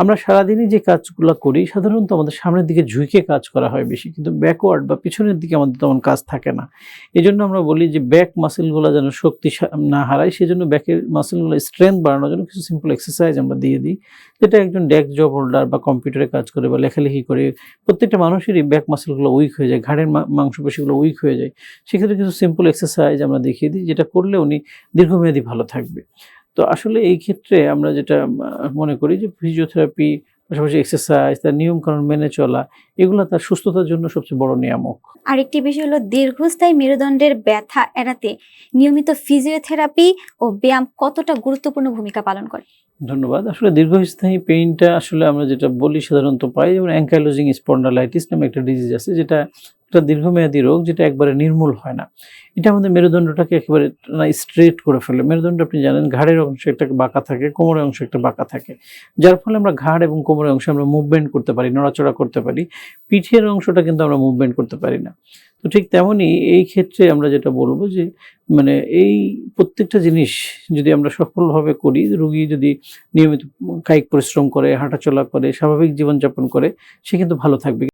আমরা সারাদিনই যে কাজগুলো করি, সাধারণত আমাদের সামনের দিকে ঝুঁকে কাজ করা হয় বেশি। কিন্তু ব্যাকওয়ার্ড বা পিছনের দিকে আমাদের তেমন কাজ থাকে না। এই জন্য আমরা বলি যে ব্যাক মাসেলগুলো যেন শক্তি না হারায়, সেজন্য ব্যাকের মাসেলগুলো স্ট্রেংথ বাড়ানোর জন্য কিছু সিম্পল এক্সারসাইজ আমরা দিয়ে দিই। যেটা একজন ডেস্ক জব হোল্ডার বা কম্পিউটারে কাজ করে বা লেখালেখি করে, প্রত্যেকটা মানুষেরই ব্যাক মাসেলগুলো উইক হয়ে যায়, ঘাড়ের মাংসপেশিগুলো উইক হয়ে যায়। সেক্ষেত্রে কিছু সিম্পল এক্সারসাইজ আমরা দেখিয়ে দিই, যেটা করলে উনি দীর্ঘমেয়াদী ভালো থাকবে। তো আসলে এই ক্ষেত্রে আমরা যেটা মনে করি যে ফিজিওথেরাপি পাশাপাশি এক্সারসাইজ তার নিয়মকানুন মেনে চলা এগুলো তার সুস্থতার জন্য সবচেয়ে বড় নিয়ামক। আরেকটি বিষয় হলো দীর্ঘস্থায়ী মেরুদণ্ডের ব্যথা এড়াতে নিয়মিত ফিজিওথেরাপি ও ব্যায়াম কতটা গুরুত্বপূর্ণ ভূমিকা পালন করে? ধন্যবাদ। আসলে দীর্ঘস্থায়ী পেইনটা আসলে আমরা যেটা বলি সাধারণত পাই যেমন অ্যাঙ্কাইলোজিং স্পন্ডালাইটিস নামে একটা ডিজিজ আছে যেটা একটা দীর্ঘমেয়াদী রোগ যেটা একবারে নির্মূল হয় না। এটা আমাদের মেরুদণ্ডটাকে একেবারে স্ট্রেট করে ফেলে। মেরুদণ্ড আপনি জানেন, ঘাড়ের অংশ একটা বাঁকা থাকে, কোমরের অংশ একটা বাঁকা থাকে। যার ফলে আমরা ঘাড় এবং কোমরের অংশে আমরা মুভমেন্ট করতে পারি, নড়াচড়া করতে পারি। পিঠের অংশটা কিন্তু আমরা মুভমেন্ট করতে পারি না। তো ঠিক তেমনই এই ক্ষেত্রে আমরা যেটা বলব যে মানে এই প্রত্যেকটা জিনিস যদি আমরা সফলভাবে করি, রুগী যদি নিয়মিত কায়িক পরিশ্রম করে, হাঁটাচলা করে, স্বাভাবিক জীবনযাপন করে, সে কিন্তু ভালো থাকবে।